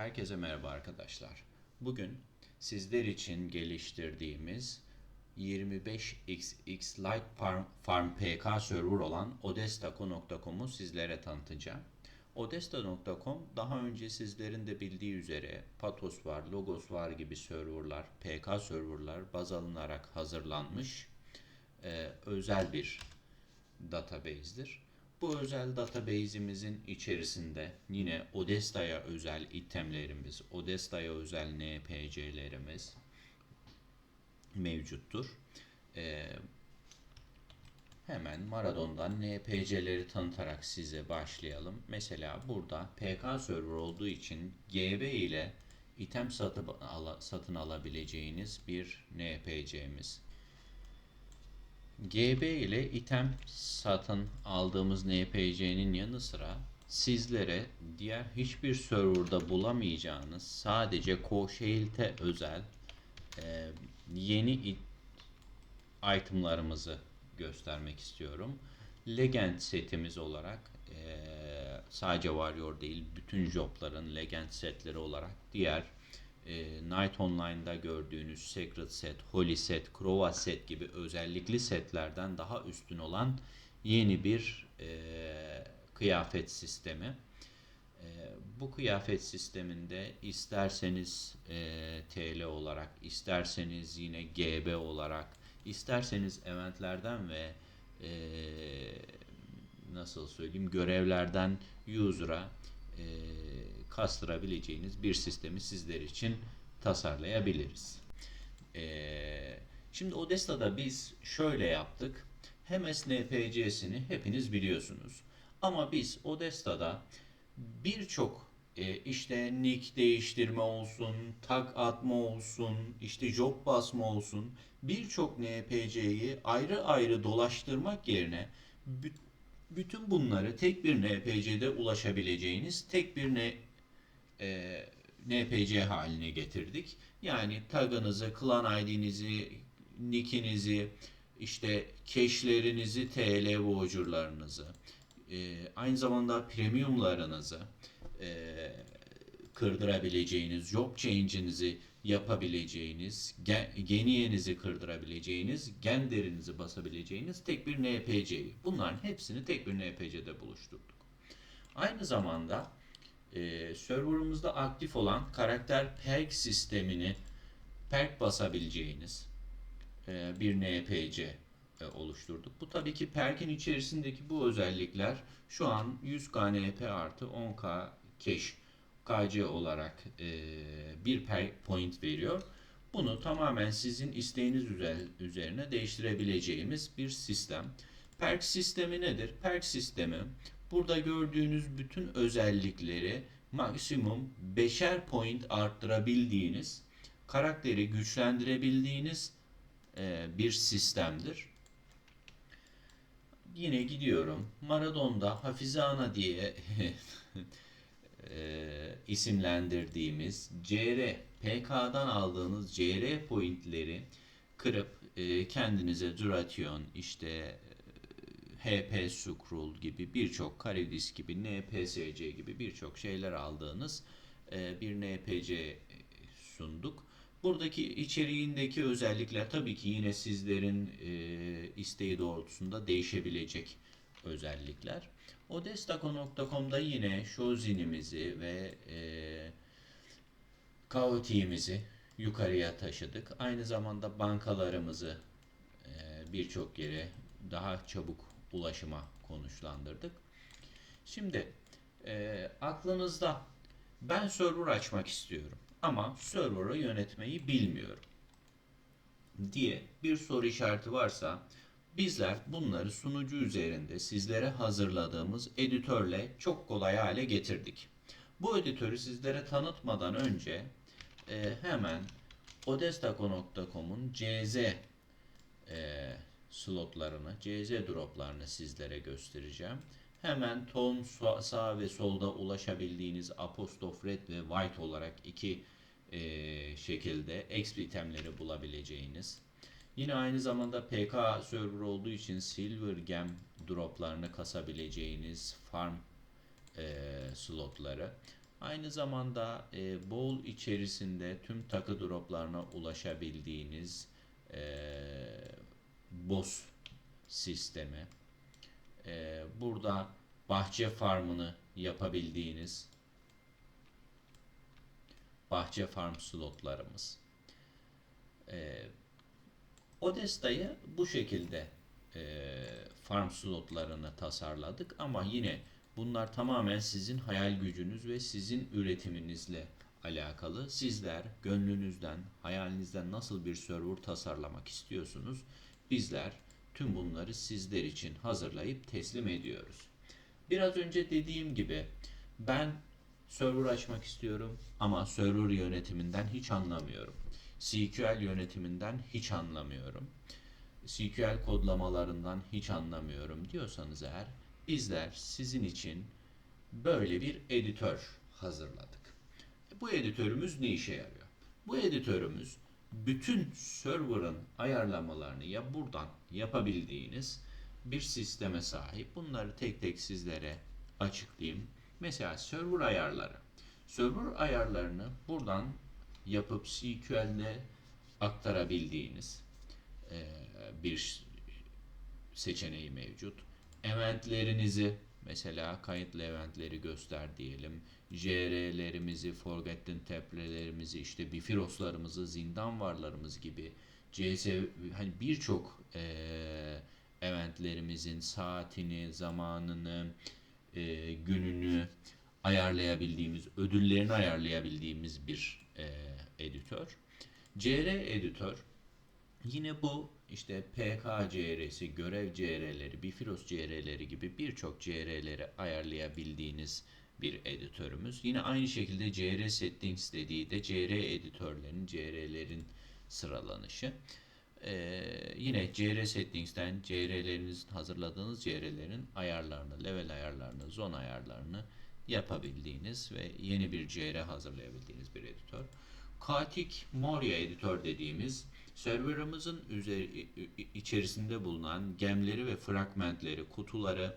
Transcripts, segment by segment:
Herkese merhaba arkadaşlar. Bugün sizler için geliştirdiğimiz 25xx Lite Farm, PK server olan odestaco.com'u sizlere tanıtacağım. Odesta.com daha önce sizlerin de bildiği üzere Patos var, Logos var gibi serverlar, PK serverlar baz alınarak hazırlanmış e, özel bir database'dir. Bu özel database'imizin içerisinde yine Odesta'ya özel itemlerimiz, Odesta'ya özel NPC'lerimiz mevcuttur. Ee, hemen Maradon'dan NPC'leri tanıtarak size başlayalım. Mesela burada PK server olduğu için GB ile item satın, ala- satın alabileceğiniz bir NPC'miz. GB ile item satın aldığımız NPC'nin yanı sıra sizlere diğer hiçbir serverda bulamayacağınız sadece Coshield'e özel e, yeni it- itemlarımızı göstermek istiyorum. Legend setimiz olarak e, sadece Warrior değil bütün jobların Legend setleri olarak diğer e, Night Online'da gördüğünüz Secret Set, Holy Set, Krova Set gibi özellikli setlerden daha üstün olan yeni bir e, kıyafet sistemi. E, bu kıyafet sisteminde isterseniz e, TL olarak, isterseniz yine GB olarak, isterseniz eventlerden ve e, nasıl söyleyeyim görevlerden user'a e, kastırabileceğiniz bir sistemi sizler için tasarlayabiliriz. E, şimdi Odesta'da biz şöyle yaptık. Hemes NPC'sini hepiniz biliyorsunuz. Ama biz Odesta'da birçok e, işte nick değiştirme olsun, tag atma olsun, işte job basma olsun birçok NPC'yi ayrı ayrı dolaştırmak yerine bütün bunları tek bir NPC'de ulaşabileceğiniz tek bir ne, e, NPC haline getirdik. Yani tagınızı, klan ID'nizi, nickinizi, işte cache'lerinizi, TL voucher'larınızı, e, aynı zamanda premiumlarınızı e, kırdırabileceğiniz, job change'inizi yapabileceğiniz, gen, geniyenizi kırdırabileceğiniz, genderinizi basabileceğiniz tek bir NPC'yi. Bunların hepsini tek bir NPC'de buluşturduk. Aynı zamanda e, serverımızda aktif olan karakter perk sistemini perk basabileceğiniz e, bir NPC e, oluşturduk. Bu tabii ki perk'in içerisindeki bu özellikler şu an 100k NP artı 10k cash KC olarak e, bir point veriyor. Bunu tamamen sizin isteğiniz üzer- üzerine değiştirebileceğimiz bir sistem. Perk sistemi nedir? Perk sistemi burada gördüğünüz bütün özellikleri maksimum 5'er point arttırabildiğiniz, karakteri güçlendirebildiğiniz e, bir sistemdir. Yine gidiyorum. Maradon'da Hafize Ana diye e, isimlendirdiğimiz CR, PK'dan aldığınız CR pointleri kırıp e, kendinize Duration, işte e, HP Scroll gibi birçok Karidisk gibi NPSC gibi birçok şeyler aldığınız e, bir NPC sunduk. Buradaki içeriğindeki özellikler tabii ki yine sizlerin e, isteği doğrultusunda değişebilecek özellikler. Odestaco.com'da yine Shozin'imizi ve e, Kaoti'mizi yukarıya taşıdık. Aynı zamanda bankalarımızı e, birçok yere daha çabuk ulaşıma konuşlandırdık. Şimdi e, aklınızda ben server açmak istiyorum ama server'ı yönetmeyi bilmiyorum diye bir soru işareti varsa bizler bunları sunucu üzerinde sizlere hazırladığımız editörle çok kolay hale getirdik. Bu editörü sizlere tanıtmadan önce e, hemen odestaco.com'un CZ e, slotlarını, CZ droplarını sizlere göstereceğim. Hemen ton sa- sağ ve solda ulaşabildiğiniz apostrof red ve white olarak iki e, şekilde exp itemleri bulabileceğiniz. Yine aynı zamanda PK server olduğu için Silver Gem droplarını kasabileceğiniz farm e, slotları. Aynı zamanda e, bowl içerisinde tüm takı droplarına ulaşabildiğiniz e, BOS sistemi. E, burada bahçe farmını yapabildiğiniz bahçe farm slotlarımız. E, Odesta'yı bu şekilde e, farm slotlarını tasarladık ama yine bunlar tamamen sizin hayal gücünüz ve sizin üretiminizle alakalı. Sizler gönlünüzden, hayalinizden nasıl bir server tasarlamak istiyorsunuz? Bizler tüm bunları sizler için hazırlayıp teslim ediyoruz. Biraz önce dediğim gibi ben server açmak istiyorum ama server yönetiminden hiç anlamıyorum. SQL yönetiminden hiç anlamıyorum. SQL kodlamalarından hiç anlamıyorum diyorsanız eğer bizler sizin için böyle bir editör hazırladık. Bu editörümüz ne işe yarıyor? Bu editörümüz bütün server'ın ayarlamalarını ya buradan yapabildiğiniz bir sisteme sahip. Bunları tek tek sizlere açıklayayım. Mesela server ayarları. Server ayarlarını buradan yapıp SQL'de aktarabildiğiniz e, bir seçeneği mevcut. Eventlerinizi mesela kayıtlı eventleri göster diyelim. JR'lerimizi, Forgotten Tab'lerimizi, işte Bifiroslarımızı, zindan varlarımız gibi CS hani birçok e, eventlerimizin saatini, zamanını, e, gününü ayarlayabildiğimiz, ödüllerini ayarlayabildiğimiz bir e, editör. CR editör yine bu işte PK CR'si, görev CR'leri, Bifros CR'leri gibi birçok CR'leri ayarlayabildiğiniz bir editörümüz. Yine aynı şekilde CR settings dediği de CR editörlerin, CR'lerin sıralanışı. Ee, yine CR settings'ten CR'leriniz hazırladığınız CR'lerin ayarlarını, level ayarlarını, zone ayarlarını yapabildiğiniz ve yeni bir CR hazırlayabildiğiniz bir editör. Katik Moria editör dediğimiz serverımızın üzeri, içerisinde bulunan gemleri ve fragmentleri, kutuları,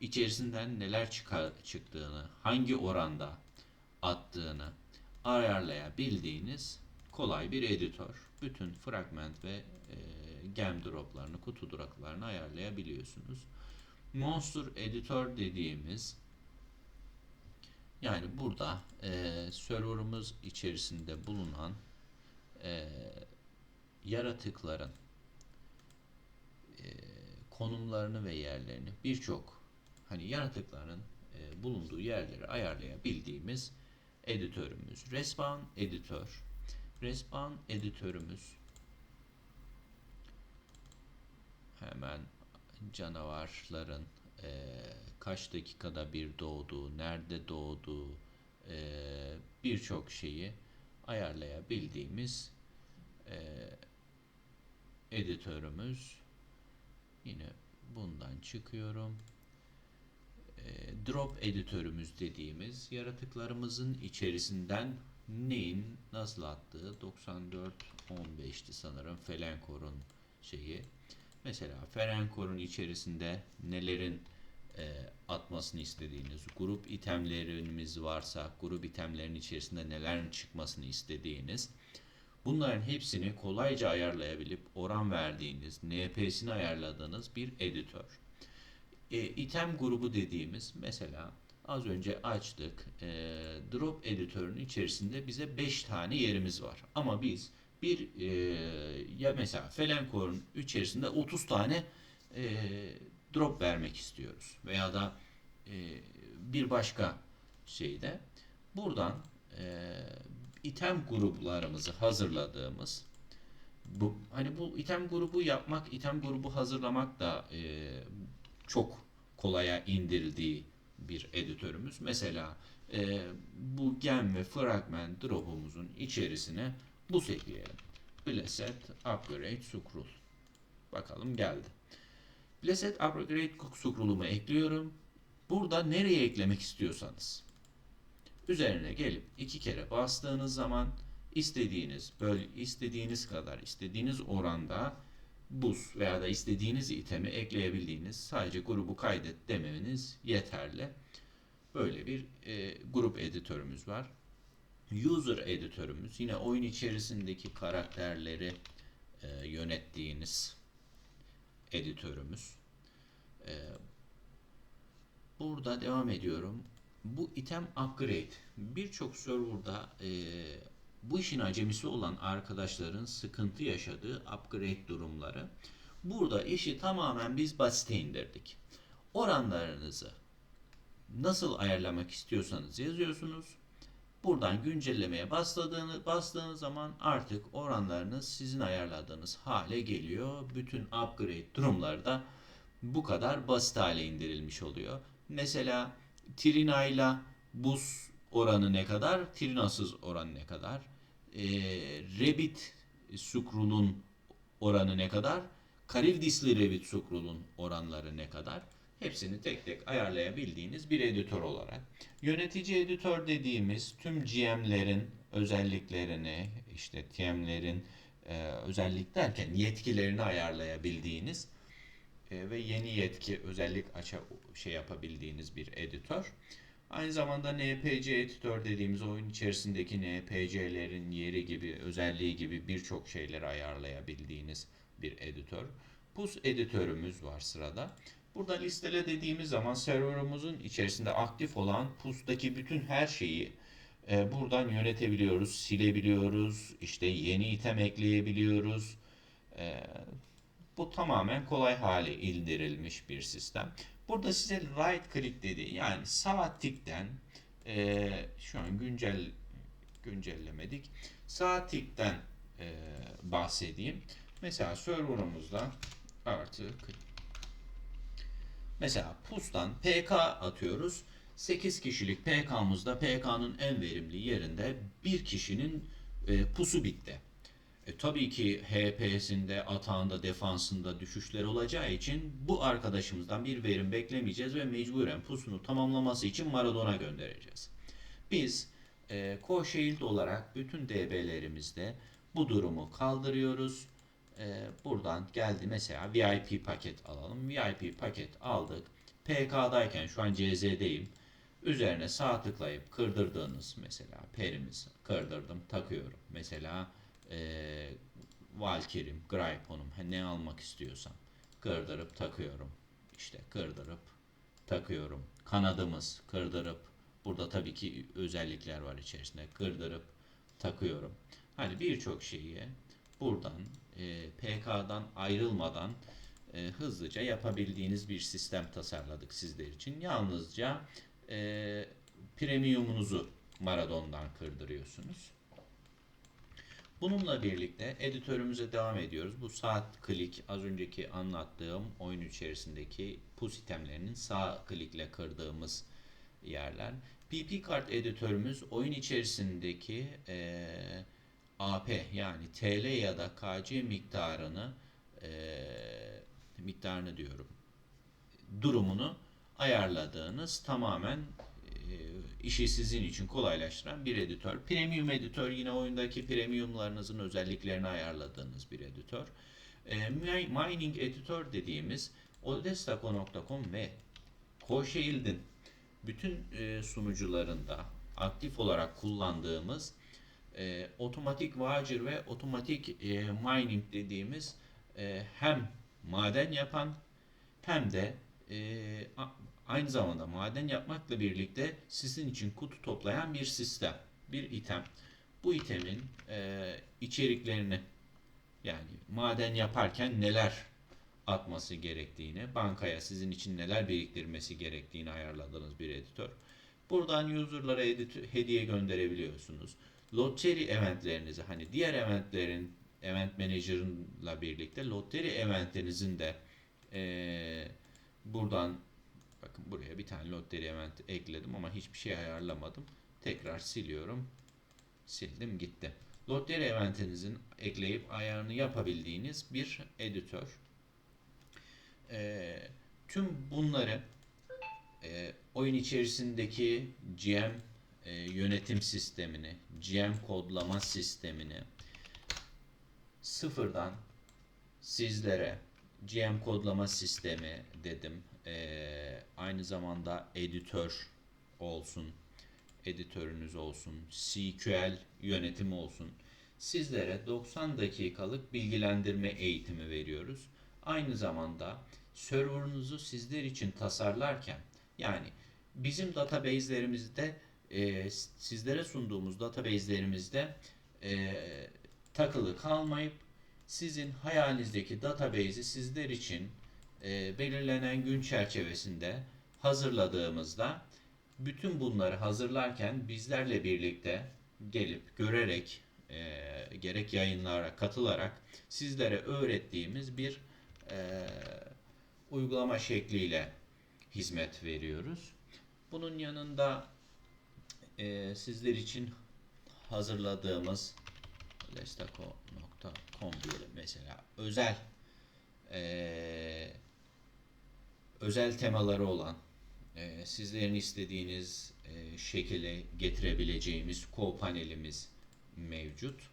içerisinden neler çıkar, çıktığını, hangi oranda attığını ayarlayabildiğiniz kolay bir editör. Bütün fragment ve e, gem droplarını, kutu droplarını ayarlayabiliyorsunuz. Monster Editor dediğimiz yani burada e, serverımız içerisinde bulunan e, yaratıkların e, konumlarını ve yerlerini birçok hani yaratıkların e, bulunduğu yerleri ayarlayabildiğimiz editörümüz. Respawn editör. Respawn editörümüz hemen canavarların e, kaç dakikada bir doğduğu, nerede doğduğu e, birçok şeyi ayarlayabildiğimiz e, editörümüz. Yine bundan çıkıyorum. E, drop editörümüz dediğimiz yaratıklarımızın içerisinden neyin nasıl attığı 94-15'ti sanırım Felencor'un şeyi. Mesela Felencor'un içerisinde nelerin e, atmasını istediğiniz, grup itemlerimiz varsa grup itemlerin içerisinde neler çıkmasını istediğiniz bunların hepsini kolayca ayarlayabilip oran verdiğiniz, NP'sini ayarladığınız bir editör. E, item grubu dediğimiz mesela az önce açtık. E, drop editörünün içerisinde bize 5 tane yerimiz var. Ama biz bir e, ya mesela Felencor'un içerisinde 30 tane e, drop vermek istiyoruz. Veya da e, bir başka şeyde buradan e, item gruplarımızı hazırladığımız bu hani bu item grubu yapmak, item grubu hazırlamak da e, çok kolaya indirildiği bir editörümüz. Mesela e, bu gem ve fragment drop'umuzun içerisine bu ekleyelim. Blessed Upgrade Scroll. Bakalım geldi. Blessed Upgrade Scroll'umu ekliyorum. Burada nereye eklemek istiyorsanız. Üzerine gelip iki kere bastığınız zaman istediğiniz böyle istediğiniz kadar istediğiniz oranda buz veya da istediğiniz itemi ekleyebildiğiniz sadece grubu kaydet demeniz yeterli. Böyle bir e, grup editörümüz var. User editörümüz yine oyun içerisindeki karakterleri e, yönettiğiniz editörümüz. E, burada devam ediyorum. Bu item upgrade. Birçok serverda e, bu işin acemisi olan arkadaşların sıkıntı yaşadığı upgrade durumları. Burada işi tamamen biz basite indirdik. Oranlarınızı nasıl ayarlamak istiyorsanız yazıyorsunuz. Buradan güncellemeye bastığınız, bastığınız zaman artık oranlarınız sizin ayarladığınız hale geliyor. Bütün upgrade durumları da bu kadar basit hale indirilmiş oluyor. Mesela Trina ile buz oranı ne kadar? Trinasız oranı ne kadar? Ee, Rabbit Sukrul'un oranı ne kadar? Karildisli Rabbit Sukrul'un oranları ne kadar? Hepsini tek tek ayarlayabildiğiniz bir editör olarak. Yönetici editör dediğimiz tüm GM'lerin özelliklerini, işte TM'lerin e, özellik derken yetkilerini ayarlayabildiğiniz e, ve yeni yetki özellik aça şey yapabildiğiniz bir editör. Aynı zamanda NPC editör dediğimiz oyun içerisindeki NPC'lerin yeri gibi, özelliği gibi birçok şeyleri ayarlayabildiğiniz bir editör. Pus editörümüz var sırada. Burada listele dediğimiz zaman serverımızın içerisinde aktif olan PUS'taki bütün her şeyi e, buradan yönetebiliyoruz, silebiliyoruz, işte yeni item ekleyebiliyoruz. E, bu tamamen kolay hale indirilmiş bir sistem. Burada size right click dediği yani sağ tıktan e, şu an güncel güncellemedik. Sağ tıktan e, bahsedeyim. Mesela serverımızda artık Mesela PUS'tan PK atıyoruz. 8 kişilik PK'mızda PK'nın en verimli yerinde bir kişinin e, pusu bitti. E, tabii ki HP'sinde, atağında, defansında düşüşler olacağı için bu arkadaşımızdan bir verim beklemeyeceğiz ve mecburen pusunu tamamlaması için Maradona göndereceğiz. Biz e, co-shield olarak bütün DB'lerimizde bu durumu kaldırıyoruz. E, buradan geldi mesela VIP paket alalım. VIP paket aldık. PK'dayken şu an CZ'deyim. Üzerine sağ tıklayıp kırdırdığınız mesela perimiz kırdırdım takıyorum. Mesela e, Valkyrie'm, Grypon'um ne almak istiyorsam kırdırıp takıyorum. İşte kırdırıp takıyorum. Kanadımız kırdırıp burada tabii ki özellikler var içerisinde. Kırdırıp takıyorum. Hani birçok şeyi buradan e, PK'dan ayrılmadan e, hızlıca yapabildiğiniz bir sistem tasarladık sizler için. Yalnızca e, premiumunuzu Maradon'dan kırdırıyorsunuz. Bununla birlikte editörümüze devam ediyoruz. Bu saat klik az önceki anlattığım oyun içerisindeki pus itemlerinin sağ klikle kırdığımız yerler. PP kart editörümüz oyun içerisindeki e, AP yani TL ya da KC miktarını e, miktarını diyorum durumunu ayarladığınız tamamen e, işi sizin için kolaylaştıran bir editör. Premium editör yine oyundaki premiumlarınızın özelliklerini ayarladığınız bir editör. E, mining editör dediğimiz odestaco.com ve CoShield'in bütün e, sunucularında aktif olarak kullandığımız e, otomatik vacir ve otomatik e, mining dediğimiz e, hem maden yapan hem de e, aynı zamanda maden yapmakla birlikte sizin için kutu toplayan bir sistem, bir item. Bu itemin e, içeriklerini yani maden yaparken neler atması gerektiğini, bankaya sizin için neler biriktirmesi gerektiğini ayarladığınız bir editör. Buradan user'lara edit, hediye gönderebiliyorsunuz. Lottery eventlerinizi hani diğer eventlerin event manager'ınla birlikte lottery eventinizin de e, buradan bakın buraya bir tane lottery event ekledim ama hiçbir şey ayarlamadım. Tekrar siliyorum. Sildim gitti. Lottery eventinizin ekleyip ayarını yapabildiğiniz bir editör. E, tüm bunları e, oyun içerisindeki GM e, yönetim sistemini, GM kodlama sistemini sıfırdan sizlere GM kodlama sistemi dedim. E, aynı zamanda editör olsun, editörünüz olsun, SQL yönetimi olsun. Sizlere 90 dakikalık bilgilendirme eğitimi veriyoruz. Aynı zamanda server'ınızı sizler için tasarlarken yani bizim database'lerimizde e, sizlere sunduğumuz database'lerimizde e, takılı kalmayıp sizin hayalinizdeki database'i sizler için e, belirlenen gün çerçevesinde hazırladığımızda bütün bunları hazırlarken bizlerle birlikte gelip görerek e, gerek yayınlara katılarak sizlere öğrettiğimiz bir e, uygulama şekliyle hizmet veriyoruz. Bunun yanında e, sizler için hazırladığımız destako.com diyelim mesela özel e, özel temaları olan e, sizlerin istediğiniz e, şekilde getirebileceğimiz co-panelimiz mevcut.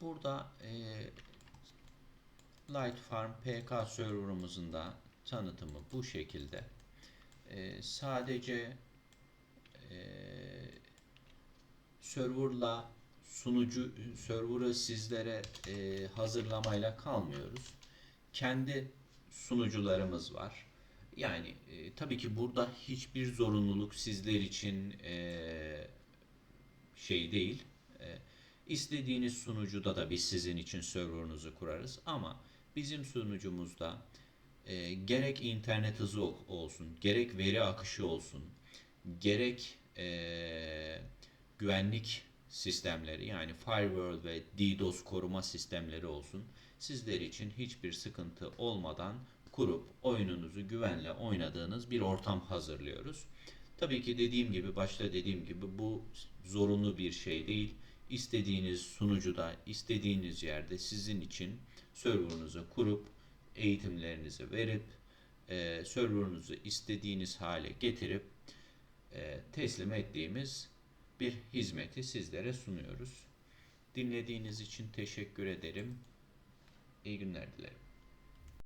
Burada e, Light Farm PK serverımızın da tanıtımı bu şekilde. E, sadece e, serverla sunucu server'ı sizlere e, hazırlamayla kalmıyoruz. Kendi sunucularımız var. Yani e, tabii ki burada hiçbir zorunluluk sizler için e, şey değil. E, istediğiniz sunucuda da biz sizin için server'ınızı kurarız ama bizim sunucumuzda e, gerek internet hızı ol- olsun, gerek veri akışı olsun, gerek e, güvenlik sistemleri yani firewall ve DDoS koruma sistemleri olsun sizler için hiçbir sıkıntı olmadan kurup oyununuzu güvenle oynadığınız bir ortam hazırlıyoruz. Tabii ki dediğim gibi başta dediğim gibi bu zorunlu bir şey değil. İstediğiniz sunucuda, istediğiniz yerde sizin için server'ınızı kurup eğitimlerinizi verip e, server'ınızı istediğiniz hale getirip teslim ettiğimiz bir hizmeti sizlere sunuyoruz. Dinlediğiniz için teşekkür ederim. İyi günler dilerim.